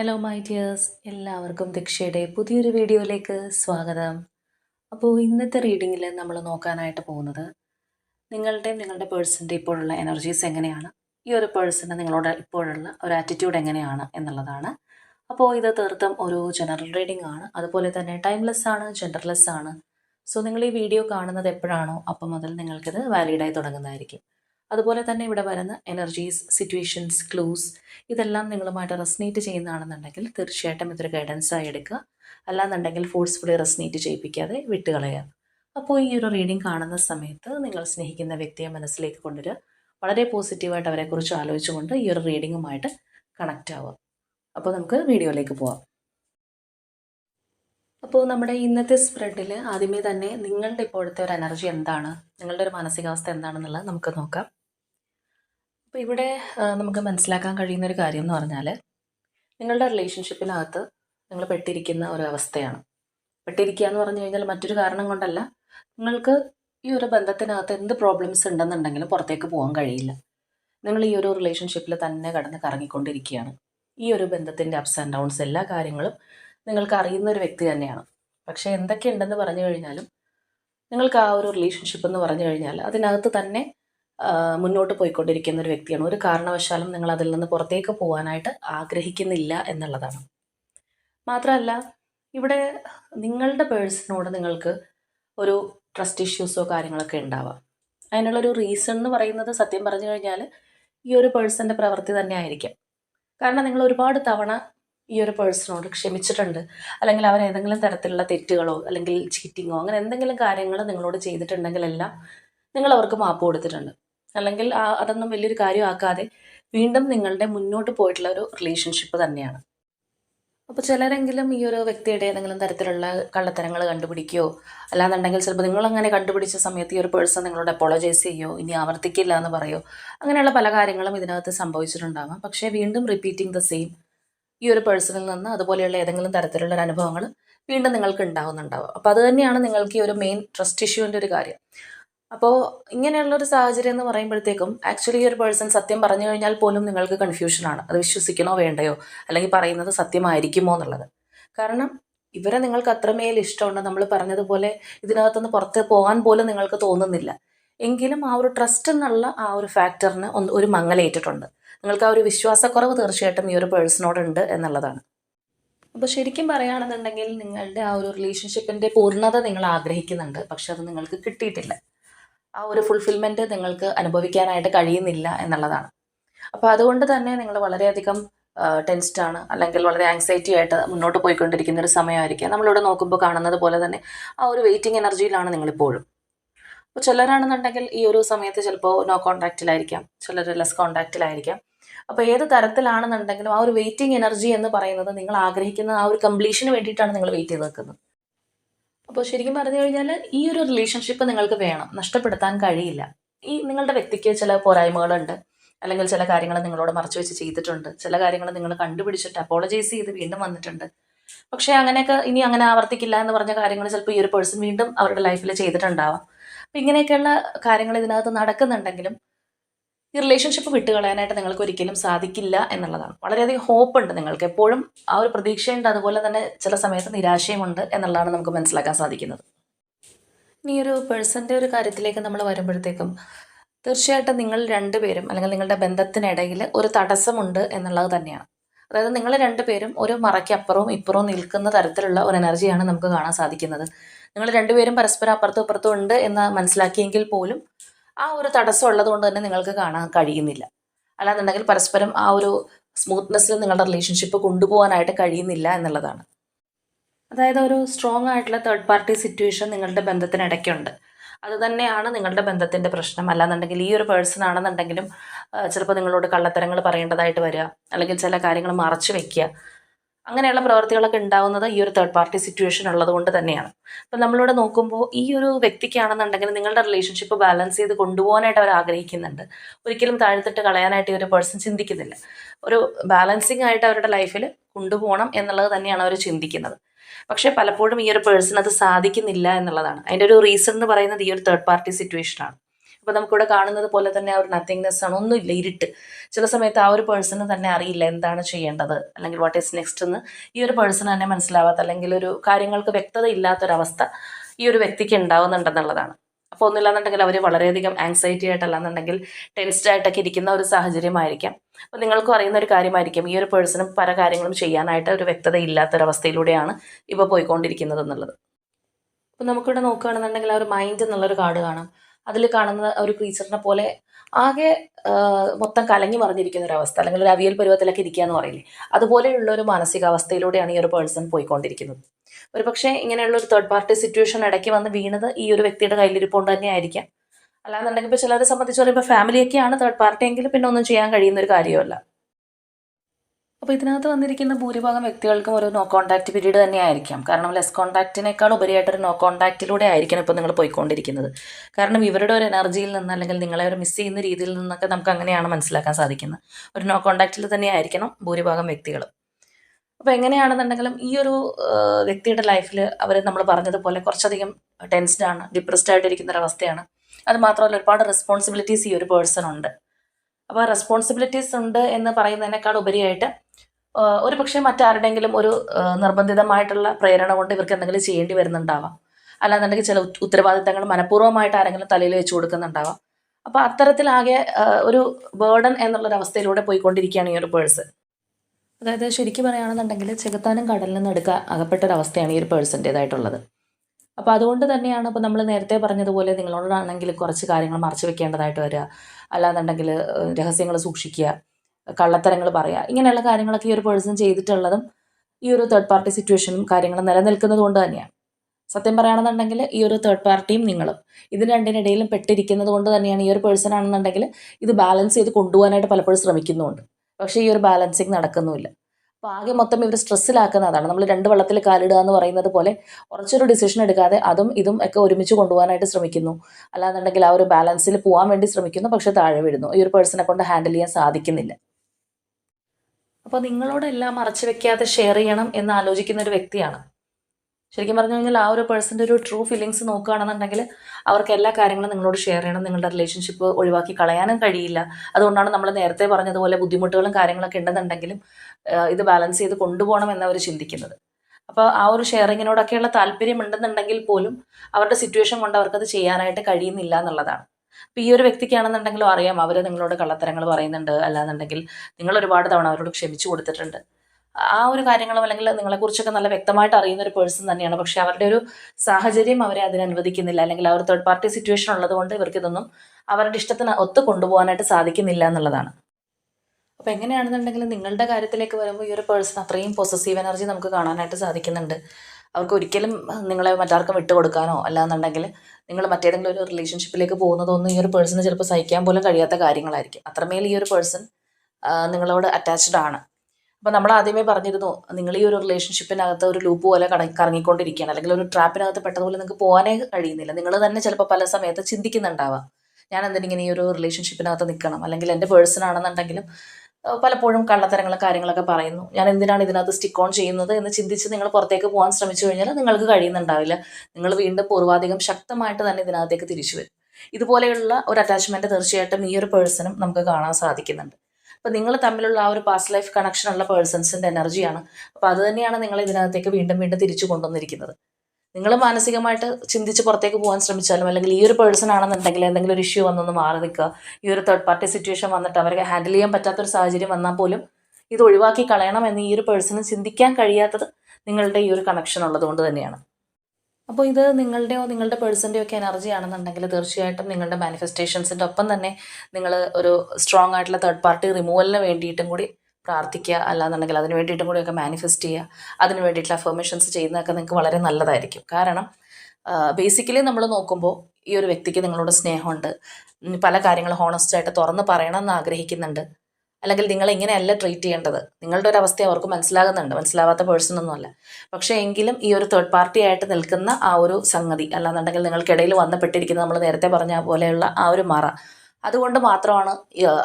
Hello my dears എല്ലാവർക്കും ദീക്ഷയുടെ പുതിയൊരു വീഡിയോയിലേക്ക് സ്വാഗതം. അപ്പോൾ ഇന്നത്തെ റീഡിങ്ങിൽ നമ്മൾ നോക്കാനായിട്ട് പോകുന്നത് നിങ്ങളുടെയും നിങ്ങളുടെ പേഴ്സന്റെ ഇപ്പോഴുള്ള എനർജീസ് എങ്ങനെയാണ്? ഈ ഒരു പേഴ്സണ് നിങ്ങളോട് ഇപ്പോഴുള്ള ഒരു ആറ്റിറ്റ്യൂഡ് എങ്ങനെയാണ് എന്നുള്ളതാണ്. അപ്പോൾ ഇത് തീർത്തും ഒരു ജനറൽ റീഡിംഗ് ആണ്. അതുപോലെ തന്നെ ടൈംലെസ് ആണ് ജെൻഡർലെസ് ആണ്. സോ നിങ്ങൾ ഈ വീഡിയോ കാണുന്നത് എപ്പോഴാണോ അപ്പം മുതൽ നിങ്ങൾക്കിത് വാലിഡായി തുടങ്ങുന്നതായിരിക്കും. അതുപോലെ തന്നെ ഇവിടെ വരുന്ന എനർജീസ് സിറ്റുവേഷൻസ് ക്ലൂസ് ഇതെല്ലാം നിങ്ങളുമായിട്ട് റെസ്നേറ്റ് ചെയ്യുന്നതാണെന്നുണ്ടെങ്കിൽ തീർച്ചയായിട്ടും ഇതൊരു ഗൈഡൻസ് ആയി എടുക്കുക. അല്ലാന്നുണ്ടെങ്കിൽ ഫോഴ്സ്ഫുള്ളി റെസ്നേറ്റ് ചെയ്യിപ്പിക്കാതെ വിട്ടുകളയുക. അപ്പോൾ ഈ ഒരു റീഡിംഗ് കാണുന്ന സമയത്ത് നിങ്ങൾ സ്നേഹിക്കുന്ന വ്യക്തിയെ മനസ്സിലേക്ക് കൊണ്ടുവരിക. വളരെ പോസിറ്റീവായിട്ട് അവരെക്കുറിച്ച് ആലോചിച്ചുകൊണ്ട് ഈ ഒരു റീഡിങ്ങുമായിട്ട് കണക്റ്റ് ആവുക. അപ്പോൾ നമുക്ക് വീഡിയോയിലേക്ക് പോവാം. അപ്പോൾ നമ്മുടെ ഇന്നത്തെ സ്പ്രെഡിൽ ആദ്യമേ തന്നെ നിങ്ങളുടെ ഇപ്പോഴത്തെ ഒരു എനർജി എന്താണ്? നിങ്ങളുടെ ഒരു മാനസികാവസ്ഥ എന്താണെന്നുള്ളത് നമുക്ക് നോക്കാം. അപ്പോൾ ഇവിടെ നമുക്ക് മനസ്സിലാക്കാൻ കഴിയുന്ന ഒരു കാര്യം എന്ന് പറഞ്ഞാൽ നിങ്ങളുടെ റിലേഷൻഷിപ്പിനകത്ത് നിങ്ങൾ പെട്ടിരിക്കുന്ന ഒരു അവസ്ഥയാണ് പെട്ടിരിക്കുക എന്ന് പറഞ്ഞു കഴിഞ്ഞാൽ മറ്റൊരു കാരണം കൊണ്ടല്ല. നിങ്ങൾക്ക് ഈ ഒരു ബന്ധത്തിനകത്ത് എന്ത് പ്രോബ്ലംസ് ഉണ്ടെന്നുണ്ടെങ്കിലും പുറത്തേക്ക് പോകാൻ കഴിയില്ല. നിങ്ങൾ ഈ ഒരു റിലേഷൻഷിപ്പിൽ തന്നെ കടന്ന് കറങ്ങിക്കൊണ്ടിരിക്കുകയാണ്. ഈ ഒരു ബന്ധത്തിന്റെ അപ്സ് ആൻഡ് ഡൗൺസ് എല്ലാ കാര്യങ്ങളും നിങ്ങൾക്ക് അറിയുന്ന ഒരു വ്യക്തി തന്നെയാണ്. പക്ഷേ എന്തൊക്കെ ഉണ്ടെന്ന് പറഞ്ഞു കഴിഞ്ഞാലും നിങ്ങൾക്ക് ആ ഒരു റിലേഷൻഷിപ്പ് എന്ന് പറഞ്ഞു കഴിഞ്ഞാൽ അതിനകത്ത് തന്നെ മുന്നോട്ട് പോയിക്കൊണ്ടിരിക്കുന്ന ഒരു വ്യക്തിയാണ്. ഒരു കാരണവശാലും നിങ്ങൾ അതിൽ നിന്ന് പുറത്തേക്ക് പോകാനായിട്ട് ആഗ്രഹിക്കുന്നില്ല എന്നുള്ളതാണ്. മാത്രമല്ല ഇവിടെ നിങ്ങളുടെ പേഴ്സണോട് നിങ്ങൾക്ക് ഒരു ട്രസ്റ്റ് ഇഷ്യൂസോ കാര്യങ്ങളൊക്കെ ഉണ്ടാവാം. അതിനുള്ളൊരു റീസൺ എന്ന് പറയുന്നത് സത്യം പറഞ്ഞു കഴിഞ്ഞാൽ ഈ ഒരു പേഴ്സന്റെ പ്രവൃത്തി തന്നെ ആയിരിക്കാം. കാരണം നിങ്ങൾ ഒരുപാട് തവണ ഈ ഒരു പേഴ്സണോട് ക്ഷമിച്ചിട്ടുണ്ട്. അല്ലെങ്കിൽ അവർ ഏതെങ്കിലും തരത്തിലുള്ള തെറ്റുകളോ അല്ലെങ്കിൽ ചീറ്റിങ്ങോ അങ്ങനെ എന്തെങ്കിലും കാര്യങ്ങൾ നിങ്ങളോട് ചെയ്തിട്ടുണ്ടെങ്കിലെല്ലാം നിങ്ങൾ അവർക്ക് മാപ്പ് കൊടുത്തിട്ടുണ്ട്. അല്ലെങ്കിൽ അതൊന്നും വലിയൊരു കാര്യമാക്കാതെ വീണ്ടും നിങ്ങളുടെ മുന്നോട്ട് പോയിട്ടുള്ള ഒരു റിലേഷൻഷിപ്പ് തന്നെയാണ്. അപ്പോൾ ചിലരെങ്കിലും ഈ ഒരു വ്യക്തിയുടെ ഏതെങ്കിലും തരത്തിലുള്ള കള്ളത്തരങ്ങൾ കണ്ടുപിടിക്കുകയോ അല്ലാന്നുണ്ടെങ്കിൽ ചിലപ്പോൾ നിങ്ങളങ്ങനെ കണ്ടുപിടിച്ച സമയത്ത് ഈ ഒരു പേഴ്സൺ നിങ്ങളോട് അപ്പോളജൈസ് ചെയ്യോ ഇനി ആവർത്തിക്കില്ല എന്ന് പറയോ അങ്ങനെയുള്ള പല കാര്യങ്ങളും ഇതിനകത്ത് സംഭവിച്ചിട്ടുണ്ടാവാം. പക്ഷേ വീണ്ടും റിപ്പീറ്റിംഗ് ദ സെയിം ഈ ഒരു പേഴ്സണിൽ നിന്ന് അതുപോലെയുള്ള ഏതെങ്കിലും തരത്തിലുള്ള അനുഭവങ്ങൾ വീണ്ടും നിങ്ങൾക്ക് ഉണ്ടാവുന്നുണ്ടാവും. അപ്പോൾ അത് തന്നെയാണ് നിങ്ങൾക്ക് ഈ ഒരു മെയിൻ ട്രസ്റ്റ് ഇഷ്യൂവിന്റെ ഒരു കാര്യം. അപ്പോൾ ഇങ്ങനെയുള്ള ഒരു സാഹചര്യം എന്ന് പറയുമ്പോഴത്തേക്കും ആക്ച്വലി ഈ ഒരു പേഴ്സൺ സത്യം പറഞ്ഞു കഴിഞ്ഞാൽ പോലും നിങ്ങൾക്ക് കൺഫ്യൂഷനാണ് അത് വിശ്വസിക്കണോ വേണ്ടയോ? അല്ലെങ്കിൽ പറയുന്നത് സത്യമായിരിക്കുമോ എന്നുള്ളത്. കാരണം ഇവരെ നിങ്ങൾക്ക് അത്രമേൽ ഇഷ്ടമുണ്ട്. നമ്മൾ പറഞ്ഞതുപോലെ ഇതിനകത്തുനിന്ന് പുറത്ത് പോകാൻ പോലും നിങ്ങൾക്ക് തോന്നുന്നില്ല. എങ്കിലും ആ ഒരു ട്രസ്റ്റ് എന്നുള്ള ആ ഒരു ഫാക്ടറിന് ഒന്ന് ഒരു മങ്ങലേറ്റിട്ടുണ്ട്. നിങ്ങൾക്ക് ആ ഒരു വിശ്വാസക്കുറവ് തീർച്ചയായിട്ടും ഈ ഒരു പേഴ്സണോടുണ്ട് എന്നുള്ളതാണ്. അപ്പോൾ ശരിക്കും പറയുകയാണെന്നുണ്ടെങ്കിൽ നിങ്ങളുടെ ആ ഒരു റിലേഷൻഷിപ്പിന്റെ പൂർണത നിങ്ങൾ ആഗ്രഹിക്കുന്നുണ്ട്. പക്ഷെ അത് നിങ്ങൾക്ക് കിട്ടിയിട്ടില്ല. ആ ഒരു ഫുൾഫിൽമെന്റ് നിങ്ങൾക്ക് അനുഭവിക്കാനായിട്ട് കഴിയുന്നില്ല എന്നുള്ളതാണ്. അപ്പോൾ അതുകൊണ്ട് തന്നെ നിങ്ങൾ വളരെയധികം ടെൻസ്ഡ് ആണ്. അല്ലെങ്കിൽ വളരെ ആങ്സൈറ്റി ആയിട്ട് മുന്നോട്ട് പോയിക്കൊണ്ടിരിക്കുന്ന ഒരു സമയമായിരിക്കാം. നമ്മളിവിടെ നോക്കുമ്പോൾ കാണുന്നത് പോലെ തന്നെ ആ ഒരു വെയിറ്റിംഗ് എനർജിയിലാണ് നിങ്ങളിപ്പോഴും. അപ്പോൾ ചിലരാണെന്നുണ്ടെങ്കിൽ ഈ ഒരു സമയത്ത് ചിലപ്പോൾ നോ കോണ്ടാക്റ്റിലായിരിക്കാം ചിലർ ലെസ് കോണ്ടാക്റ്റിലായിരിക്കാം അപ്പോൾ ഏത് തരത്തിലാണെന്നുണ്ടെങ്കിലും ആ ഒരു വെയിറ്റിംഗ് എനർജി എന്ന് പറയുന്നത് നിങ്ങൾ ആഗ്രഹിക്കുന്ന ആ ഒരു കംപ്ലീഷന് വേണ്ടിയിട്ടാണ് നിങ്ങൾ വെയിറ്റ് ചെയ്ത് നിൽക്കുന്നത് അപ്പോൾ ശരിക്കും പറഞ്ഞു കഴിഞ്ഞാൽ ഈ ഒരു റിലേഷൻഷിപ്പ് നിങ്ങൾക്ക് വേണം. നഷ്ടപ്പെടുത്താൻ കഴിയില്ല. ഈ നിങ്ങളുടെ വ്യക്തിക്ക് ചില പോരായ്മകളുണ്ട്. അല്ലെങ്കിൽ ചില കാര്യങ്ങൾ നിങ്ങളോട് മറച്ചു വെച്ച് ചെയ്തിട്ടുണ്ട്. ചില കാര്യങ്ങൾ നിങ്ങൾ കണ്ടുപിടിച്ചിട്ട് അപ്പോളജൈസ് ചെയ്ത് വീണ്ടും വന്നിട്ടുണ്ട്. പക്ഷേ അങ്ങനെയൊക്കെ ഇനി അങ്ങനെ ആവർത്തിക്കില്ല എന്ന് പറഞ്ഞ കാര്യങ്ങൾ ചിലപ്പോൾ ഈ ഒരു പേഴ്സൺ വീണ്ടും അവരുടെ ലൈഫിൽ ചെയ്തിട്ടുണ്ടാവാം. അപ്പം ഇങ്ങനെയൊക്കെയുള്ള കാര്യങ്ങൾ ഇതിനകത്ത് നടക്കുന്നുണ്ടെങ്കിലും ഈ റിലേഷൻഷിപ്പ് വിട്ടുകളയാനായിട്ട് നിങ്ങൾക്ക് ഒരിക്കലും സാധിക്കില്ല എന്നുള്ളതാണ്. വളരെയധികം ഹോപ്പ് ഉണ്ട് നിങ്ങൾക്ക്. എപ്പോഴും ആ ഒരു പ്രതീക്ഷയുണ്ട്. അതുപോലെ തന്നെ ചില സമയത്ത് നിരാശയുമുണ്ട് എന്നുള്ളതാണ് നമുക്ക് മനസ്സിലാക്കാൻ സാധിക്കുന്നത്. ഇനി ഒരു പേഴ്സന്റെ ഒരു കാര്യത്തിലേക്ക് നമ്മൾ വരുമ്പോഴത്തേക്കും തീർച്ചയായിട്ടും നിങ്ങൾ രണ്ടുപേരും അല്ലെങ്കിൽ നിങ്ങളുടെ ബന്ധത്തിനിടയിൽ ഒരു തടസ്സമുണ്ട് എന്നുള്ളത് തന്നെയാണ്. അതായത് നിങ്ങൾ രണ്ടുപേരും ഒരു മറയ്ക്കപ്പുറവും ഇപ്പുറവും നിൽക്കുന്ന തരത്തിലുള്ള ഒരു എനർജിയാണ് നമുക്ക് കാണാൻ സാധിക്കുന്നത്. നിങ്ങൾ രണ്ടുപേരും പരസ്പരം അപ്പുറത്തും ഇപ്പുറത്തും ഉണ്ട് എന്ന് മനസ്സിലാക്കിയെങ്കിൽ പോലും ആ ഒരു തടസ്സം ഉള്ളത് കൊണ്ട് തന്നെ നിങ്ങൾക്ക് കാണാൻ കഴിയുന്നില്ല. അല്ലാന്നുണ്ടെങ്കിൽ പരസ്പരം ആ ഒരു സ്മൂത്ത്നെസ്സിൽ നിങ്ങളുടെ റിലേഷൻഷിപ്പ് കൊണ്ടുപോകാനായിട്ട് കഴിയുന്നില്ല എന്നുള്ളതാണ്. അതായത് ഒരു സ്ട്രോങ് ആയിട്ടുള്ള തേർഡ് പാർട്ടി സിറ്റുവേഷൻ നിങ്ങളുടെ ബന്ധത്തിനിടയ്ക്കുണ്ട്. അത് തന്നെയാണ് നിങ്ങളുടെ ബന്ധത്തിന്റെ പ്രശ്നം. അല്ലാന്നുണ്ടെങ്കിൽ ഈ ഒരു പേഴ്സൺ ആണെന്നുണ്ടെങ്കിലും ചിലപ്പോൾ നിങ്ങളോട് കള്ളത്തരങ്ങൾ പറയേണ്ടതായിട്ട് വരിക അല്ലെങ്കിൽ ചില കാര്യങ്ങൾ മറച്ചു വെക്കുക. അങ്ങനെയുള്ള പ്രവർത്തികളൊക്കെ ഉണ്ടാവുന്നത് ഈ ഒരു തേർഡ് പാർട്ടി സിറ്റുവേഷൻ ഉള്ളത് കൊണ്ട് തന്നെയാണ്. അപ്പം നമ്മളിവിടെ നോക്കുമ്പോൾ ഈ ഒരു വ്യക്തിക്കാണെന്നുണ്ടെങ്കിൽ നിങ്ങളുടെ റിലേഷൻഷിപ്പ് ബാലൻസ് ചെയ്ത് കൊണ്ടുപോകാനായിട്ട് അവർ ആഗ്രഹിക്കുന്നുണ്ട്. ഒരിക്കലും താഴ്ത്തിട്ട് കളയാനായിട്ട് ഈ ഒരു പേഴ്സൺ ചിന്തിക്കുന്നില്ല. ഒരു ബാലൻസിങ് ആയിട്ട് അവരുടെ ലൈഫിൽ കൊണ്ടുപോകണം എന്നുള്ളത് തന്നെയാണ് അവർ ചിന്തിക്കുന്നത്. പക്ഷേ പലപ്പോഴും ഈ ഒരു പേഴ്സൺ അത് സാധിക്കുന്നില്ല എന്നുള്ളതാണ്. അതിന്റെ ഒരു റീസൺ എന്ന് പറയുന്നത് ഈ ഒരു തേർഡ് പാർട്ടി സിറ്റുവേഷനാണ് ഇപ്പോൾ നമുക്കിവിടെ കാണുന്നത് പോലെ തന്നെ ആ ഒരു നത്തിങ്നെസ് ആണ്. ഒന്നുമില്ല ഇരുട്ട്. ചില സമയത്ത് ആ ഒരു പേഴ്സണ് തന്നെ അറിയില്ല എന്താണ് ചെയ്യേണ്ടത്. അല്ലെങ്കിൽ വാട്ട് ഈസ് നെക്സ്റ്റ് എന്ന്. ഈ ഒരു പേഴ്സൺ തന്നെ മനസ്സിലാവാത്ത അല്ലെങ്കിൽ ഒരു കാര്യങ്ങൾക്ക് വ്യക്തത ഇല്ലാത്തൊരവസ്ഥ ഈ ഒരു വ്യക്തിക്ക് ഉണ്ടാവുന്നുണ്ടെന്നുള്ളതാണ്. അപ്പോൾ ഒന്നുമില്ലാന്നുണ്ടെങ്കിൽ അവർ വളരെയധികം ആങ്സൈറ്റി ആയിട്ടല്ലാന്നുണ്ടെങ്കിൽ ടെൻസ്ഡ് ആയിട്ടൊക്കെ ഇരിക്കുന്ന ഒരു സാഹചര്യമായിരിക്കാം. അപ്പോൾ നിങ്ങൾക്കും അറിയുന്ന ഒരു കാര്യമായിരിക്കും. ഈ ഒരു പേഴ്സണും പല കാര്യങ്ങളും ചെയ്യാനായിട്ട് ഒരു വ്യക്തത ഇല്ലാത്തൊരവസ്ഥയിലൂടെയാണ് ഇപ്പോൾ പോയിക്കൊണ്ടിരിക്കുന്നത് എന്നുള്ളത് അപ്പോൾ നമുക്കിവിടെ നോക്കുകയാണെന്നുണ്ടെങ്കിൽ ആ ഒരു മൈൻഡ് എന്നുള്ളൊരു കാർഡ് കാണാം. അതിൽ കാണുന്ന ഒരു ക്രീച്ചറിനെ പോലെ ആകെ മൊത്തം കലങ്ങി മറിഞ്ഞിരിക്കുന്ന ഒരു അവസ്ഥ. അല്ലെങ്കിൽ ഒരു അവിയൽ പരുവത്തിലൊക്കെ ഇരിക്കുക എന്ന് പറയില്ലേ? അതുപോലെയുള്ള ഒരു മാനസികാവസ്ഥയിലൂടെയാണ് ഈ ഒരു പേഴ്സൺ പോയിക്കൊണ്ടിരിക്കുന്നത്. ഒരു പക്ഷേ ഇങ്ങനെയുള്ള ഒരു തേർഡ് പാർട്ടി സിറ്റുവേഷൻ ഇടയ്ക്ക് വന്ന് വീണത് ഈ ഒരു വ്യക്തിയുടെ കയ്യിലിരിപ്പുകൊണ്ട് തന്നെ ആയിരിക്കാം. അല്ലാന്നുണ്ടെങ്കിൽ ഇപ്പോൾ ചിലരെ സംബന്ധിച്ച് പറയുമ്പോൾ ഫാമിലിയൊക്കെയാണ് തേർഡ് പാർട്ടി എങ്കിലും പിന്നെ ഒന്നും ചെയ്യാൻ കഴിയുന്ന ഒരു കാര്യമല്ല അപ്പോൾ ഇതിനകത്ത് വന്നിരിക്കുന്ന ഭൂരിഭാഗം വ്യക്തികൾക്കും ഒരു നോ കോൺടാക്ട് പീരീഡ് തന്നെ ആയിരിക്കാം കാരണം ലെസ് കോൺടാക്റ്റിനേക്കാൾ ഉപരിയായിട്ടൊരു നോ കോൺടാക്റ്റിലൂടെ ആയിരിക്കണം ഇപ്പോൾ നിങ്ങൾ പോയിക്കൊണ്ടിരിക്കുന്നത്. കാരണം ഇവരുടെ ഒരു എനർജിയിൽ നിന്ന് അല്ലെങ്കിൽ നിങ്ങളെ ഒരു മിസ് ചെയ്യുന്ന രീതിയിൽ നിന്നൊക്കെ നമുക്ക് അങ്ങനെയാണ് മനസ്സിലാക്കാൻ സാധിക്കുന്നത്. ഒരു നോ കോൺടാക്റ്റിൽ തന്നെ ആയിരിക്കണം ഭൂരിഭാഗം വ്യക്തികൾ അപ്പോൾ എങ്ങനെയാണെന്നുണ്ടെങ്കിലും ഈ ഒരു വ്യക്തിയുടെ ലൈഫിൽ അവർ നമ്മൾ പറഞ്ഞതുപോലെ കുറച്ചധികം ടെൻസ്ഡ് ആണ് ഡിപ്രസ്ഡ് ആയിട്ടിരിക്കുന്ന ഒരു അവസ്ഥയാണ്. അത് മാത്രമല്ല ഒരുപാട് റെസ്പോൺസിബിലിറ്റീസ് ഈ ഒരു പേഴ്സൺ ഉണ്ട്. അപ്പോൾ റെസ്പോൺസിബിലിറ്റീസ് ഉണ്ട് എന്ന് പറയുന്നതിനേക്കാൾ ഉപരിയായിട്ട് ഒരു പക്ഷേ മറ്റാരുടെങ്കിലും ഒരു നിർബന്ധിതമായിട്ടുള്ള പ്രേരണ കൊണ്ട് ഇവർക്ക് എന്തെങ്കിലും ചെയ്യേണ്ടി വരുന്നുണ്ടാവാം. അല്ലാന്നുണ്ടെങ്കിൽ ചില ഉത്ത- ഉത്തരവാദിത്തങ്ങൾ മനഃപൂർവമായിട്ട് ആരെങ്കിലും തലയിൽ വെച്ച് കൊടുക്കുന്നുണ്ടാവാം. അപ്പോൾ അത്തരത്തിലാകെ ഒരു ബേർഡൻ എന്നുള്ള അവസ്ഥയിലൂടെ പോയിക്കൊണ്ടിരിക്കുകയാണ് ഈ ഒരു പേഴ്സൺ അതായത് ശരിക്കും പറയുകയാണെന്നുണ്ടെങ്കിൽ ചെകുത്താനും നടുക്ക അകപ്പെട്ട ഒരു അവസ്ഥയാണ് ഈ ഒരു പേഴ്സന്റേതായിട്ടുള്ളത്. അപ്പോൾ അതുകൊണ്ട് തന്നെയാണ് ഇപ്പോൾ നമ്മൾ നേരത്തെ പറഞ്ഞതുപോലെ നിങ്ങളോടാണെങ്കിൽ കുറച്ച് കാര്യങ്ങൾ മറച്ചു വെക്കേണ്ടതായിട്ട് വരിക. അല്ലാന്നുണ്ടെങ്കിൽ രഹസ്യങ്ങൾ സൂക്ഷിക്കുക. കള്ളത്തരങ്ങൾ പറയുക ഇങ്ങനെയുള്ള കാര്യങ്ങളൊക്കെ ഈ ഒരു പേഴ്സൺ ചെയ്തിട്ടുള്ളതും ഈ ഒരു തേർഡ് പാർട്ടി സിറ്റുവേഷനും കാര്യങ്ങളും നിലനിൽക്കുന്നത് കൊണ്ട് തന്നെയാണ് സത്യം പറയുകയാണെന്നുണ്ടെങ്കിൽ ഈ ഒരു തേർഡ് പാർട്ടിയും നിങ്ങളും. ഇതിന് രണ്ടിനിടയിലും പെട്ടിരിക്കുന്നത് കൊണ്ട് തന്നെയാണ് ഈ ഒരു പേഴ്സൺ ആണെന്നുണ്ടെങ്കിൽ ഇത് ബാലൻസ് ചെയ്ത് കൊണ്ടുപോകാനായിട്ട് പലപ്പോഴും ശ്രമിക്കുന്നുണ്ട് പക്ഷേ ഈ ഒരു ബാലൻസിങ് നടക്കുന്നുമില്ല. അപ്പോൾ ആകെ മൊത്തം ഇവർ സ്ട്രെസ്സിലാക്കുന്നതാണ് നമ്മൾ രണ്ട് വെള്ളത്തിൽ കാലിടുക എന്ന് പറയുന്നത് പോലെ കുറച്ചൊരു ഡിസിഷൻ എടുക്കാതെ അതും ഇതും ഒക്കെ ഒരുമിച്ച് കൊണ്ടുപോകാനായിട്ട് ശ്രമിക്കുന്നു. അല്ലാന്നുണ്ടെങ്കിൽ ആ ഒരു ബാലൻസിൽ പോകാൻ വേണ്ടി ശ്രമിക്കുന്നു പക്ഷേ താഴെ വീഴുന്നു. ഈ ഒരു പേഴ്സണെ കൊണ്ട് ഹാൻഡിൽ ചെയ്യാൻ സാധിക്കുന്നില്ല. അപ്പോൾ നിങ്ങളോടെല്ലാം മറച്ചു വെക്കാതെ ഷെയർ ചെയ്യണം എന്ന് ആലോചിക്കുന്ന ഒരു വ്യക്തിയാണ്. ശരിക്കും പറഞ്ഞു കഴിഞ്ഞാൽ ആ ഒരു പേഴ്സന്റെ ഒരു ട്രൂ ഫീലിങ്സ് നോക്കുകയാണെന്നുണ്ടെങ്കിൽ അവർക്ക് എല്ലാ കാര്യങ്ങളും നിങ്ങളോട് ഷെയർ ചെയ്യണം. നിങ്ങളുടെ റിലേഷൻഷിപ്പ് ഒഴിവാക്കി കളയാനും കഴിയില്ല. അതുകൊണ്ടാണ് നമ്മൾ നേരത്തെ പറഞ്ഞതുപോലെ ബുദ്ധിമുട്ടുകളും കാര്യങ്ങളൊക്കെ ഉണ്ടെന്നുണ്ടെങ്കിലും ഇത് ബാലൻസ് ചെയ്ത് കൊണ്ടുപോകണം എന്നവർ ചിന്തിക്കുന്നത്. അപ്പോൾ ആ ഒരു ഷെയറിങ്ങിനോടൊക്കെയുള്ള താല്പര്യം ഉണ്ടെന്നുണ്ടെങ്കിൽ പോലും അവരുടെ സിറ്റുവേഷൻ കൊണ്ട് അവർക്കത് ചെയ്യാനായിട്ട് കഴിയുന്നില്ല എന്നുള്ളതാണ്. അപ്പോൾ ഈ ഒരു വ്യക്തിക്കാണെന്നുണ്ടെങ്കിലും അറിയാം. അവർ നിങ്ങളോട് കള്ളത്തരങ്ങൾ പറയുന്നുണ്ട്. അല്ലാന്നുണ്ടെങ്കിൽ നിങ്ങൾ ഒരുപാട് തവണ അവരോട് ക്ഷമിച്ചു കൊടുത്തിട്ടുണ്ട്. ആ ഒരു കാര്യങ്ങളും അല്ലെങ്കിൽ നിങ്ങളെക്കുറിച്ചൊക്കെ നല്ല വ്യക്തമായിട്ട് അറിയുന്ന ഒരു പേഴ്സൺ തന്നെയാണ്. പക്ഷെ അവരുടെ ഒരു സാഹചര്യം അവരെ അതിന് അനുവദിക്കുന്നില്ല. അല്ലെങ്കിൽ അവർ തേർഡ് പാർട്ടി സിറ്റുവേഷൻ ഉള്ളതുകൊണ്ട് ഇവർക്ക് ഇതൊന്നും അവരുടെ ഇഷ്ടത്തിന് ഒത്ത് കൊണ്ടുപോകാനായിട്ട് സാധിക്കുന്നില്ല എന്നുള്ളതാണ്. അപ്പോൾ എങ്ങനെയാണെന്നുണ്ടെങ്കിൽ നിങ്ങളുടെ കാര്യത്തിലേക്ക് വരുമ്പോൾ ഈ ഒരു പേഴ്സൺ അത്രയും പൊസസീവ് എനർജി നമുക്ക് കാണാനായിട്ട് സാധിക്കുന്നുണ്ട്. അവർക്ക് ഒരിക്കലും നിങ്ങളെ മറ്റാർക്കും വിട്ടുകൊടുക്കാനോ അല്ലാന്നുണ്ടെങ്കിൽ നിങ്ങൾ മറ്റേതെങ്കിലും ഒരു റിലേഷൻഷിപ്പിലേക്ക് പോകുന്നതൊന്നും ഈ ഒരു പേഴ്സണ് ചിലപ്പോൾ സഹിക്കാൻ പോലും കഴിയാത്ത കാര്യങ്ങളായിരിക്കും. അത്രമേൽ ഈ ഒരു പേഴ്സൺ നിങ്ങളോട് അറ്റാച്ച്ഡ് ആണ്. അപ്പം നമ്മൾ ആദ്യമേ പറഞ്ഞിരുന്നു നിങ്ങൾ ഈ ഒരു റിലേഷൻഷിപ്പിനകത്ത് ഒരു ലൂപ്പ് പോലെ കറങ്ങിക്കൊണ്ടിരിക്കുകയാണ്. അല്ലെങ്കിൽ ഒരു ട്രാപ്പിനകത്ത് പെട്ടതുപോലെ നിങ്ങൾക്ക് പോകാനേ കഴിയുന്നില്ല. നിങ്ങൾ തന്നെ ചിലപ്പോൾ പല സമയത്ത് ചിന്തിക്കുന്നുണ്ടാവാം. ഞാൻ എന്തിനിങ്ങനെ ഈ ഒരു റിലേഷൻഷിപ്പിനകത്ത് നിൽക്കണം? അല്ലെങ്കിൽ എന്റെ പേഴ്സൺ ആണെന്നുണ്ടെങ്കിലും പലപ്പോഴും കള്ളത്തരങ്ങളും കാര്യങ്ങളൊക്കെ പറയുന്നു. ഞാൻ എന്തിനാണ് ഇതിനകത്ത് സ്റ്റിക്ക് ഓൺ ചെയ്യുന്നത് എന്ന് ചിന്തിച്ച് നിങ്ങൾ പുറത്തേക്ക് പോകാൻ ശ്രമിച്ചു കഴിഞ്ഞാൽ നിങ്ങൾക്ക് കഴിയുന്നുണ്ടാവില്ല. നിങ്ങൾ വീണ്ടും പൂർവാധികം ശക്തമായിട്ട് തന്നെ ഇതിനകത്തേക്ക് തിരിച്ചു വരും. ഇതുപോലെയുള്ള ഒരു അറ്റാച്ച്മെന്റ് തീർച്ചയായിട്ടും ഈ ഒരു പേഴ്സണും നമുക്ക് കാണാൻ സാധിക്കുന്നുണ്ട്. അപ്പൊ നിങ്ങൾ തമ്മിലുള്ള ആ ഒരു പാസ്റ്റ് ലൈഫ് കണക്ഷൻ ഉള്ള പേഴ്സൺസിന്റെ എനർജിയാണ് അപ്പോൾ അത് തന്നെയാണ് നിങ്ങൾ ഇതിനകത്തേക്ക് വീണ്ടും വീണ്ടും തിരിച്ചു കൊണ്ടുവന്നിരിക്കുന്നത്. നിങ്ങൾ മാനസികമായിട്ട് ചിന്തിച്ച് പുറത്തേക്ക് പോകാൻ ശ്രമിച്ചാലും അല്ലെങ്കിൽ ഈ ഒരു പേഴ്സൺ ആണെന്നുണ്ടെങ്കിൽ എന്തെങ്കിലും ഒരു ഇഷ്യൂ വന്നൊന്ന് മാറി നിൽക്കുക. ഈ ഒരു തേർഡ് പാർട്ടി സിറ്റുവേഷൻ വന്നിട്ട് അവരെ ഹാൻഡിൽ ചെയ്യാൻ പറ്റാത്തൊരു സാഹചര്യം വന്നാൽ പോലും ഇത് ഒഴിവാക്കി കളയണം എന്ന് ഈ ഒരു പേഴ്സണ് ചിന്തിക്കാൻ കഴിയാത്തത് നിങ്ങളുടെ ഈ ഒരു കണക്ഷൻ ഉള്ളതുകൊണ്ട് തന്നെയാണ്. അപ്പോൾ ഇത് നിങ്ങളുടെയോ നിങ്ങളുടെ പേഴ്സന്റെയോ ഒക്കെ എനർജി ആണെന്നുണ്ടെങ്കിൽ തീർച്ചയായിട്ടും നിങ്ങളുടെ മാനിഫെസ്റ്റേഷൻസിന്റെ ഒപ്പം തന്നെ നിങ്ങൾ ഒരു സ്ട്രോങ് ആയിട്ടുള്ള തേർഡ് പാർട്ടി റിമൂവലിന് വേണ്ടിയിട്ടും കൂടി പ്രാർത്ഥിക്കുക അല്ലാന്നുണ്ടെങ്കിൽ അതിന് വേണ്ടിയിട്ടും കൂടിയൊക്കെ മാനിഫെസ്റ്റ് ചെയ്യുക. അതിന് വേണ്ടിയിട്ടുള്ള അഫർമേഷൻസ് ചെയ്യുന്നതൊക്കെ നിങ്ങൾക്ക് വളരെ നല്ലതായിരിക്കും. കാരണം ബേസിക്കലി നമ്മൾ നോക്കുമ്പോൾ ഈ ഒരു വ്യക്തിക്ക് നിങ്ങളോട് സ്നേഹമുണ്ട്. പല കാര്യങ്ങളും ഹോണസ്റ്റ് ആയിട്ട് തുറന്ന് പറയണമെന്ന് ആഗ്രഹിക്കുന്നുണ്ട്. അല്ലെങ്കിൽ നിങ്ങൾ ഇങ്ങനെയല്ല ട്രീറ്റ് ചെയ്യേണ്ടത്. നിങ്ങളുടെ ഒരു അവസ്ഥ അവർക്ക് മനസ്സിലാകുന്നുണ്ട്. മനസ്സിലാവാത്ത പേഴ്സൺ ഒന്നുമല്ല പക്ഷേ എങ്കിലും ഈ ഒരു തേർഡ് പാർട്ടി ആയിട്ട് നിൽക്കുന്ന ആ ഒരു സംഗതി അല്ലാന്നുണ്ടെങ്കിൽ നിങ്ങൾക്കിടയിൽ വന്നപ്പെട്ടിരിക്കുന്ന നമ്മൾ നേരത്തെ പറഞ്ഞ പോലെയുള്ള ആ ഒരു മറ അതുകൊണ്ട് മാത്രമാണ്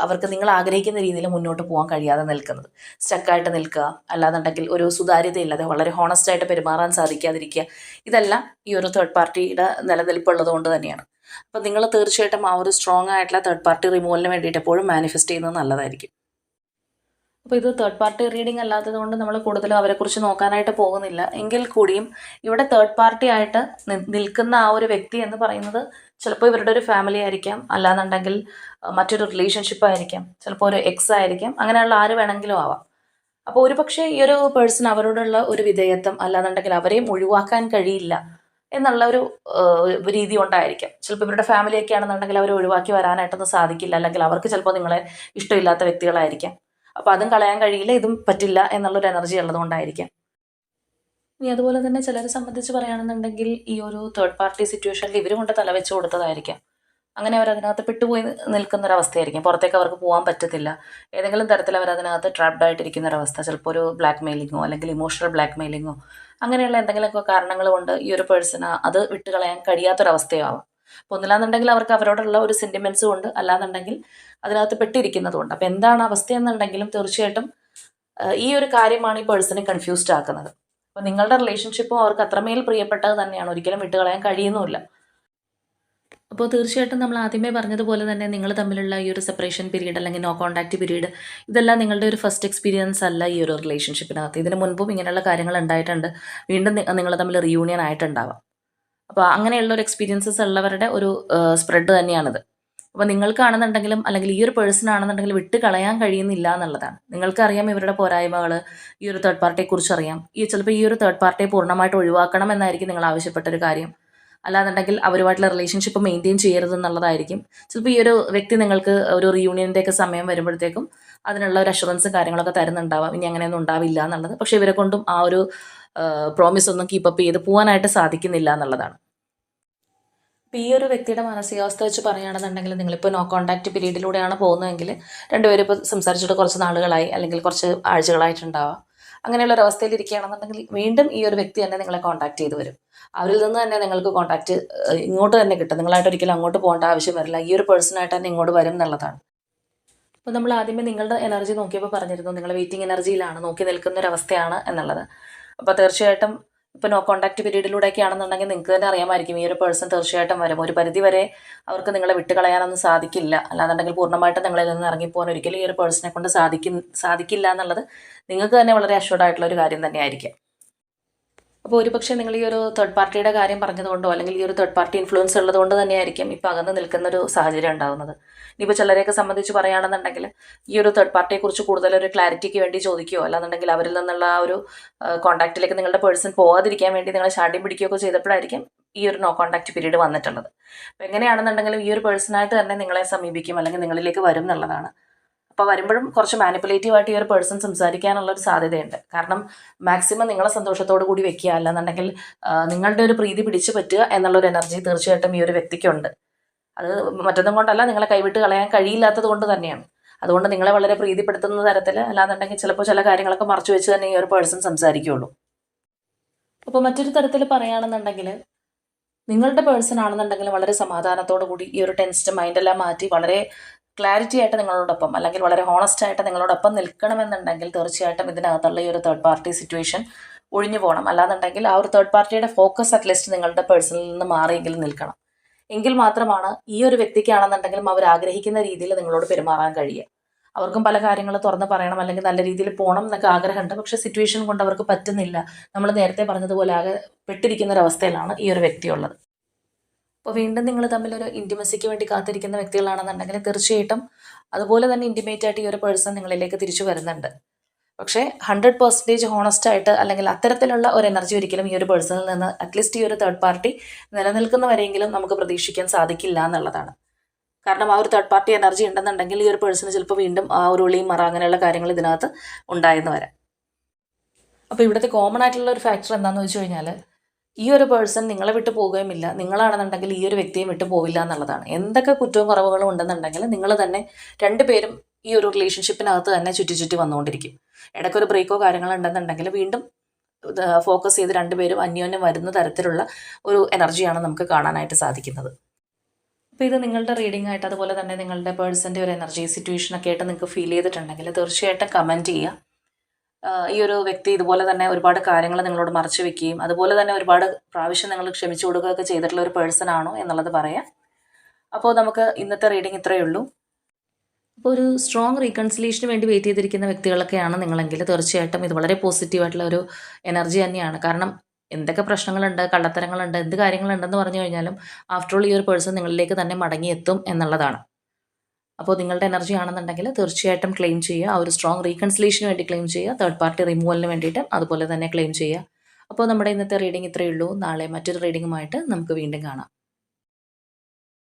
അവർക്ക് നിങ്ങൾ ആഗ്രഹിക്കുന്ന രീതിയിൽ മുന്നോട്ട് പോകാൻ കഴിയാതെ നിൽക്കുന്നത്. സ്റ്റക്കായിട്ട് നിൽക്കുക അല്ലാന്നുണ്ടെങ്കിൽ ഒരു സുതാര്യതയില്ലാതെ വളരെ ഹോണസ്റ്റ് ആയിട്ട് പെരുമാറാൻ സാധിക്കാതിരിക്കുക. ഇതെല്ലാം ഈ ഒരു തേർഡ് പാർട്ടിയുടെ നിലനിൽപ്പുള്ളത് കൊണ്ട് തന്നെയാണ്. അപ്പം നിങ്ങൾ തീർച്ചയായിട്ടും ആ ഒരു സ്ട്രോങ് ആയിട്ടുള്ള തേർഡ് പാർട്ടി റിമൂവലിന് വേണ്ടിയിട്ട് എപ്പോഴും മാനിഫെസ്റ്റ് ചെയ്യുന്നത് നല്ലതായിരിക്കും. അപ്പോൾ ഇത് തേർഡ് പാർട്ടി റീഡിംഗ് അല്ലാത്തത് കൊണ്ട് നമ്മൾ കൂടുതലും അവരെക്കുറിച്ച് നോക്കാനായിട്ട് പോകുന്നില്ല. എങ്കിൽ കൂടിയും ഇവിടെ തേർഡ് പാർട്ടി ആയിട്ട് നിൽക്കുന്ന ആ ഒരു വ്യക്തി എന്ന് പറയുന്നത് ചിലപ്പോൾ ഇവരുടെ ഒരു ഫാമിലി ആയിരിക്കാം. അല്ലാന്നുണ്ടെങ്കിൽ മറ്റൊരു റിലേഷൻഷിപ്പ് ആയിരിക്കാം. ചിലപ്പോൾ ഒരു എക്സ് ആയിരിക്കാം. അങ്ങനെയുള്ള ആര് വേണമെങ്കിലും ആവാം. അപ്പോൾ ഒരു പക്ഷേ ഈ ഒരു പേഴ്സൺ അവരോടുള്ള ഒരു വിധേയത്വം അല്ലാന്നുണ്ടെങ്കിൽ അവരെയും ഒഴിവാക്കാൻ കഴിയില്ല എന്നുള്ള ഒരു രീതി ഉണ്ടായിരിക്കാം. ചിലപ്പോൾ ഇവരുടെ ഫാമിലിയൊക്കെ ആണെന്നുണ്ടെങ്കിൽ അവരെ ഒഴിവാക്കി വരാനായിട്ടൊന്നും സാധിക്കില്ല. അല്ലെങ്കിൽ അവർക്ക് ചിലപ്പോൾ നിങ്ങളെ ഇഷ്ടമില്ലാത്ത വ്യക്തികളായിരിക്കാം. അപ്പോൾ അതും കളയാൻ കഴിയില്ല ഇതും പറ്റില്ല എന്നുള്ളൊരു എനർജി ഉള്ളതുകൊണ്ടായിരിക്കാം ഇനി അതുപോലെ തന്നെ ചിലരെ സംബന്ധിച്ച് പറയുകയാണെന്നുണ്ടെങ്കിൽ ഈ ഒരു തേർഡ് പാർട്ടി സിറ്റുവേഷനിൽ ഇവർ കൊണ്ട് തലവെച്ച് കൊടുത്തതായിരിക്കാം. അങ്ങനെ അവർ അതിനകത്ത് പെട്ടുപോയി നിൽക്കുന്ന ഒരു അവസ്ഥയായിരിക്കും. പുറത്തേക്ക് അവർക്ക് പോകാൻ പറ്റത്തില്ല. ഏതെങ്കിലും തരത്തിൽ അവർ അതിനകത്ത് ട്രാപ്ഡ് ആയിട്ടിരിക്കുന്ന ഒരവസ്ഥ ചിലപ്പോൾ ഒരു ബ്ലാക്ക് മെയിലിങ്ങോ അല്ലെങ്കിൽ ഇമോഷണൽ ബ്ലാക്ക് മെയിലിങ്ങോ അങ്ങനെയുള്ള എന്തെങ്കിലുമൊക്കെ കാരണങ്ങൾ കൊണ്ട് ഈ ഒരു പേഴ്സണ് അത് വിട്ടുകളയാൻ കഴിയാത്തൊരവസ്ഥയാവാം അപ്പോൾ ഒന്നില്ലാന്നുണ്ടെങ്കിൽ അവർക്ക് അവരോടുള്ള ഒരു സെന്റിമെന്റ്സും ഉണ്ട്. അല്ലാന്നുണ്ടെങ്കിൽ അതിനകത്ത് പെട്ടിരിക്കുന്നതുകൊണ്ട് അപ്പോൾ എന്താണ് അവസ്ഥ എന്നുണ്ടെങ്കിലും തീർച്ചയായിട്ടും ഈ ഒരു കാര്യമാണ് ഈ പേഴ്സണെ കൺഫ്യൂസ്ഡ് ആക്കുന്നത്. അപ്പോൾ നിങ്ങളുടെ റിലേഷൻഷിപ്പും അവർക്ക് അത്രമേൽ പ്രിയപ്പെട്ടത് തന്നെയാണ്. ഒരിക്കലും വിട്ടുകളയാൻ കഴിയുന്നുമില്ല. അപ്പോൾ തീർച്ചയായിട്ടും നമ്മൾ ആദ്യമേ പറഞ്ഞതുപോലെ തന്നെ നിങ്ങൾ തമ്മിലുള്ള ഈ ഒരു സെപ്പറേഷൻ പീരീഡ് അല്ലെങ്കിൽ നോ കോൺടാക്റ്റ് പീരീഡ് ഇതെല്ലാം നിങ്ങളുടെ ഒരു ഫസ്റ്റ് എക്സ്പീരിയൻസ് അല്ല ഈ ഒരു റിലേഷൻഷിപ്പിനകത്ത് ഇതിന് മുൻപും ഇങ്ങനെയുള്ള കാര്യങ്ങൾ ഉണ്ടായിട്ടുണ്ട്. വീണ്ടും നിങ്ങൾ തമ്മിൽ റീയൂണിയൻ ആയിട്ടുണ്ടാവാം. അപ്പോൾ അങ്ങനെയുള്ള ഒരു എക്സ്പീരിയൻസസ് ഉള്ളവരുടെ ഒരു സ്പ്രെഡ് തന്നെയാണിത്. അപ്പോൾ നിങ്ങൾക്കാണെന്നുണ്ടെങ്കിലും അല്ലെങ്കിൽ ഈ ഒരു പേഴ്സൺ ആണെന്നുണ്ടെങ്കിലും വിട്ട് കളയാൻ കഴിയുന്നില്ല എന്നുള്ളതാണ്. നിങ്ങൾക്കറിയാം ഇവരുടെ പോരായ്മകൾ ഈ ഒരു തേർഡ് പാർട്ടിയെ കുറിച്ച് അറിയാം. ഈ ചിലപ്പോൾ ഈ ഒരു തേർഡ് പാർട്ടിയെ പൂർണമായിട്ട് ഒഴിവാക്കണം എന്നായിരിക്കും നിങ്ങൾ ആവശ്യപ്പെട്ട ഒരു കാര്യം. അല്ലാന്നുണ്ടെങ്കിൽ അവരുമായിട്ടുള്ള റിലേഷൻഷിപ്പ് മെയിന്റെയിൻ ചെയ്യരുത് എന്നുള്ളതായിരിക്കും. ചിലപ്പോൾ ഈ ഒരു വ്യക്തി നിങ്ങൾക്ക് ഒരു റീയൂണിയന്റെ ഒക്കെ സമയം വരുമ്പോഴത്തേക്കും അതിനുള്ള ഒരു അഷുറൻസ് കാര്യങ്ങളൊക്കെ തരുന്നുണ്ടാവാം. ഇനി അങ്ങനെയൊന്നും ഉണ്ടാവില്ല എന്നുള്ളത്. പക്ഷേ ഇവരെ കൊണ്ടും ആ ഒരു പ്രോമിസ് ഒന്നും കീപ്പപ്പ് ചെയ്ത് പോകാനായിട്ട് സാധിക്കുന്നില്ല എന്നുള്ളതാണ്. അപ്പോൾ ഈ ഒരു വ്യക്തിയുടെ മാനസികാവസ്ഥ വെച്ച് പറയുകയാണെന്നുണ്ടെങ്കിൽ നിങ്ങളിപ്പോൾ നോ കോൺടാക്റ്റ് പീരീഡിലൂടെയാണ് പോകുന്നതെങ്കിൽ രണ്ടുപേരും ഇപ്പോൾ സംസാരിച്ചിട്ട് കുറച്ച് നാളുകളായി അല്ലെങ്കിൽ കുറച്ച് ആഴ്ചകളായിട്ടുണ്ടാവാം. അങ്ങനെയുള്ള ഒരു അവസ്ഥയിൽ ഇരിക്കുകയാണെന്നുണ്ടെങ്കിൽ വീണ്ടും ഈ ഒരു വ്യക്തി തന്നെ നിങ്ങളെ കോൺടാക്ട് ചെയ്ത് വരും. അവരിൽ നിന്ന് തന്നെ നിങ്ങൾക്ക് കോൺടാക്ട് ഇങ്ങോട്ട് തന്നെ കിട്ടും. നിങ്ങളായിട്ട് ഒരിക്കലും അങ്ങോട്ട് പോകേണ്ട ആവശ്യം വരില്ല. ഈ ഒരു പേഴ്സണായിട്ട് തന്നെ ഇങ്ങോട്ട് വരും എന്നുള്ളതാണ്. അപ്പോൾ നമ്മൾ ആദ്യമേ നിങ്ങളുടെ എനർജി നോക്കിയപ്പോൾ പറഞ്ഞിരുന്നു നിങ്ങൾ വെയിറ്റിംഗ് എനർജിയിലാണ് നോക്കി നിൽക്കുന്ന ഒരു അവസ്ഥയാണ് എന്നുള്ളത്. അപ്പോൾ തീർച്ചയായിട്ടും ഇപ്പോൾ നോ കോൺടാക്ട് പീരീഡിലൂടെയൊക്കെ ആണെന്നുണ്ടെങ്കിൽ നിങ്ങൾക്ക് തന്നെ അറിയാമായിരിക്കും. ഈ ഒരു പേഴ്സൺ തീർച്ചയായിട്ടും വരും. ഒരു പരിധി വരെ അവർക്ക് നിങ്ങളെ വിട്ടുകളയാനൊന്നും സാധിക്കില്ല. അല്ലാന്നുണ്ടെങ്കിൽ പൂർണമായിട്ടും നിങ്ങളിൽ നിന്ന് ഇറങ്ങിപ്പോകാൻ ഒരിക്കലും ഈ ഒരു പേഴ്സണെ കൊണ്ട് സാധിക്കും സാധിക്കില്ല എന്നുള്ളത് നിങ്ങൾക്ക് തന്നെ വളരെ അഷ്യൂർഡ് ആയിട്ടുള്ള ഒരു കാര്യം തന്നെയായിരിക്കും. അപ്പോൾ ഒരുപക്ഷെ നിങ്ങൾ ഈ ഒരു തേർഡ് പാർട്ടിയുടെ കാര്യം പറഞ്ഞതുകൊണ്ടോ അല്ലെങ്കിൽ ഈ ഒരു തേർഡ് പാർട്ടി ഇൻഫ്ലുവൻസ് ഉള്ളതുകൊണ്ട് തന്നെയായിരിക്കും ഇപ്പോൾ അകന്ന് നിൽക്കുന്ന ഒരു സാഹചര്യം ഉണ്ടാകുന്നത് ഇനിയിപ്പോൾ ചിലരെയൊക്കെ സംബന്ധിച്ച് പറയുകയാണെന്നുണ്ടെങ്കിൽ ഈ ഒരു തേർഡ് പാർട്ടിയെക്കുറിച്ച് കൂടുതൽ ഒരു ക്ലാരിറ്റിക്ക് വേണ്ടി ചോദിക്കുകയോ അല്ലാന്നുണ്ടെങ്കിൽ അവരിൽ നിന്നുള്ള ആ ഒരു കോൺടാക്റ്റിലേക്ക് നിങ്ങളുടെ പേഴ്സൺ പോകാതിരിക്കാൻ വേണ്ടി നിങ്ങളെ ശാഠ്യം പിടിക്കുകയൊക്കെ ചെയ്തപ്പോഴായിരിക്കും ഈ ഒരു നോ കോൺടാക്ട് പീരീഡ് വന്നിട്ടുള്ളത്. അപ്പോൾ എങ്ങനെയാണെന്നുണ്ടെങ്കിലും ഈ ഒരു പേഴ്സണായിട്ട് തന്നെ നിങ്ങളെ സമീപിക്കും അല്ലെങ്കിൽ നിങ്ങളിലേക്ക് വരും എന്നുള്ളതാണ്. അപ്പോൾ വരുമ്പോഴും കുറച്ച് മാനിപ്പുലേറ്റീവായിട്ട് ഈ ഒരു പേഴ്സൺ സംസാരിക്കാനുള്ള ഒരു സാധ്യതയുണ്ട്. കാരണം മാക്സിമം നിങ്ങളെ സന്തോഷത്തോടു കൂടി വെക്കുക അല്ലെന്നുണ്ടെങ്കിൽ നിങ്ങളുടെ ഒരു പ്രീതി പിടിച്ചു പറ്റുക എന്നുള്ളൊരു എനർജി തീർച്ചയായിട്ടും ഈ ഒരു വ്യക്തിക്കുണ്ട്. അത് മറ്റൊന്നും കൊണ്ടല്ല നിങ്ങളെ കൈവിട്ട് കളയാൻ കഴിയില്ലാത്തത് കൊണ്ട് തന്നെയാണ്. അതുകൊണ്ട് നിങ്ങളെ വളരെ പ്രീതിപ്പെടുത്തുന്ന തരത്തിൽ അല്ലാന്നുണ്ടെങ്കിൽ ചിലപ്പോൾ ചില കാര്യങ്ങളൊക്കെ മറച്ചു വെച്ച് തന്നെ ഈ ഒരു പേഴ്സൺ സംസാരിക്കുകയുള്ളൂ അപ്പോൾ മറ്റൊരു തരത്തിൽ പറയുകയാണെന്നുണ്ടെങ്കിൽ നിങ്ങളുടെ പേഴ്സൺ ആണെന്നുണ്ടെങ്കിൽ വളരെ സമാധാനത്തോടു കൂടി ഈ ഒരു ടെൻസ്ഡ് മൈൻഡെല്ലാം മാറ്റി വളരെ ക്ലാരിറ്റി ആയിട്ട് നിങ്ങളോടൊപ്പം അല്ലെങ്കിൽ വളരെ ഹോണസ്റ്റ് ആയിട്ട് നിങ്ങളോടൊപ്പം നിൽക്കണമെന്നുണ്ടെങ്കിൽ തീർച്ചയായിട്ടും ഇതിനകത്തുള്ള ഈ ഒരു തേർഡ് പാർട്ടി സിറ്റുവേഷൻ ഒഴിഞ്ഞു പോകണം. അല്ലാന്നുണ്ടെങ്കിൽ ആ ഒരു തേർഡ് പാർട്ടിയുടെ ഫോക്കസ് അറ്റ്ലീസ്റ്റ് നിങ്ങളുടെ പേഴ്സണിൽ നിന്ന് മാറിയെങ്കിലും നിൽക്കണം. എങ്കിൽ മാത്രമാണ് ഈ ഒരു വ്യക്തിക്കാണെന്നുണ്ടെങ്കിലും അവർ ആഗ്രഹിക്കുന്ന രീതിയിൽ നിങ്ങളോട് പെരുമാറാൻ കഴിയുക. അവർക്കും പല കാര്യങ്ങൾ തുറന്ന് പറയണം അല്ലെങ്കിൽ നല്ല രീതിയിൽ പോകണം എന്നൊക്കെ ആഗ്രഹമുണ്ട്. പക്ഷേ സിറ്റുവേഷൻ കൊണ്ട് അവർക്ക് പറ്റുന്നില്ല. നമ്മൾ നേരത്തെ പറഞ്ഞതുപോലെ ആകെ പെട്ടിരിക്കുന്ന ഒരു അവസ്ഥയിലാണ് ഈ ഒരു വ്യക്തിയുള്ളത്. അപ്പോൾ വീണ്ടും നിങ്ങൾ തമ്മിൽ ഒരു ഇന്റിമസിക്ക് വേണ്ടി കാത്തിരിക്കുന്ന വ്യക്തികളാണെന്നുണ്ടെങ്കിൽ തീർച്ചയായിട്ടും അതുപോലെ തന്നെ ഇന്റിമേറ്റ് ആയിട്ട് ഈ ഒരു പേഴ്സൺ നിങ്ങളിലേക്ക് തിരിച്ചു വരുന്നുണ്ട്. പക്ഷേ ഹൺഡ്രഡ് പെർസെന്റേജ് ഹോണസ്റ്റ് ആയിട്ട് അല്ലെങ്കിൽ അത്തരത്തിലുള്ള ഒരു എനർജി ഒരിക്കലും ഈ ഒരു പേഴ്സണിൽ നിന്ന് അറ്റ്ലീസ്റ്റ് ഈ ഒരു തേർഡ് പാർട്ടി നിലനിൽക്കുന്നവരെങ്കിലും നമുക്ക് പ്രതീക്ഷിക്കാൻ സാധിക്കില്ല എന്നുള്ളതാണ്. കാരണം ആ ഒരു തേർഡ് പാർട്ടി എനർജി ഉണ്ടെന്നുണ്ടെങ്കിൽ ഈ ഒരു പേഴ്സണ് ചിലപ്പോൾ വീണ്ടും ആ ഒരു ഉളിയും മറ അങ്ങനെയുള്ള കാര്യങ്ങൾ ഇതിനകത്ത് ഉണ്ടായെന്ന് വരാം അപ്പോൾ ഇവിടുത്തെ കോമൺ ആയിട്ടുള്ള ഒരു ഫാക്ടർ എന്താണെന്ന് വെച്ച് കഴിഞ്ഞാൽ ഈ ഒരു പേഴ്സൺ നിങ്ങളെ വിട്ട് പോകുകയുമില്ല നിങ്ങളാണെന്നുണ്ടെങ്കിൽ ഈ ഒരു വ്യക്തിയും വിട്ട് പോവില്ല എന്നുള്ളതാണ്. എന്തൊക്കെ കുറ്റവും കുറവുകളും ഉണ്ടെന്നുണ്ടെങ്കിൽ നിങ്ങൾ തന്നെ രണ്ടുപേരും ഈ ഒരു റിലേഷൻഷിപ്പിനകത്ത് തന്നെ ചുറ്റി ചുറ്റി വന്നുകൊണ്ടിരിക്കും. ഇടയ്ക്കൊരു ബ്രേക്കോ കാര്യങ്ങളോ ഉണ്ടെന്നുണ്ടെങ്കിൽ വീണ്ടും ഫോക്കസ് ചെയ്ത് രണ്ടുപേരും അന്യോന്യം വരുന്ന തരത്തിലുള്ള ഒരു എനർജിയാണ് നമുക്ക് കാണാനായിട്ട് സാധിക്കുന്നത്. അപ്പോൾ ഇത് നിങ്ങളുടെ റീഡിംഗ് ആയിട്ട് അതുപോലെ തന്നെ നിങ്ങളുടെ പേഴ്സന്റെ ഒരു എനർജി സിറ്റുവേഷൻ ഒക്കെ ആയിട്ട് നിങ്ങൾക്ക് ഫീൽ ചെയ്തിട്ടുണ്ടെങ്കിൽ തീർച്ചയായിട്ടും കമന്റ് ചെയ്യുക. ഈ ഒരു വ്യക്തി ഇതുപോലെ തന്നെ ഒരുപാട് കാര്യങ്ങൾ നിങ്ങളോട് മറച്ചു വെക്കുകയും അതുപോലെ തന്നെ ഒരുപാട് പ്രാവശ്യം നിങ്ങൾ ക്ഷമിച്ചു കൊടുക്കുകയൊക്കെ ചെയ്തിട്ടുള്ള ഒരു പേഴ്സൺ ആണോ എന്നുള്ളത് പറയാം. അപ്പോൾ നമുക്ക് ഇന്നത്തെ റീഡിംഗ് ഇത്രയേ ഉള്ളൂ. അപ്പോൾ ഒരു സ്ട്രോങ് റീകൺസിലേഷന് വേണ്ടി വെയിറ്റ് ചെയ്തിരിക്കുന്ന വ്യക്തികളൊക്കെയാണ് നിങ്ങളെങ്കിൽ തീർച്ചയായിട്ടും ഇത് വളരെ പോസിറ്റീവായിട്ടുള്ള ഒരു എനർജി തന്നെയാണ്. കാരണം എന്തൊക്കെ പ്രശ്നങ്ങളുണ്ട് കള്ളത്തരങ്ങളുണ്ട് എന്ത് കാര്യങ്ങളുണ്ടെന്ന് പറഞ്ഞു കഴിഞ്ഞാലും ആഫ്റ്റർ ഓൾ ഈ ഒരു പേഴ്സൺ നിങ്ങളിലേക്ക് തന്നെ മടങ്ങിയെത്തും എന്നുള്ളതാണ്. അപ്പോൾ നിങ്ങളുടെ എനർജി ആണെന്നുണ്ടെങ്കിൽ തീർച്ചയായിട്ടും ക്ലെയിം ചെയ്യുക. ആ ഒരു സ്ട്രോങ് റീകൺസിലേഷന് വേണ്ടി ക്ലെയിം ചെയ്യുക. തേർഡ് പാർട്ടി റിമൂവലിന് വേണ്ടിയിട്ട് അതുപോലെ തന്നെ ക്ലെയിം ചെയ്യുക. അപ്പോൾ നമ്മുടെ ഇന്നത്തെ റീഡിംഗ് ഇത്രയേ ഉള്ളൂ. നാളെ മറ്റൊരു റീഡിങ്ങുമായിട്ട് നമുക്ക് വീണ്ടും കാണാം.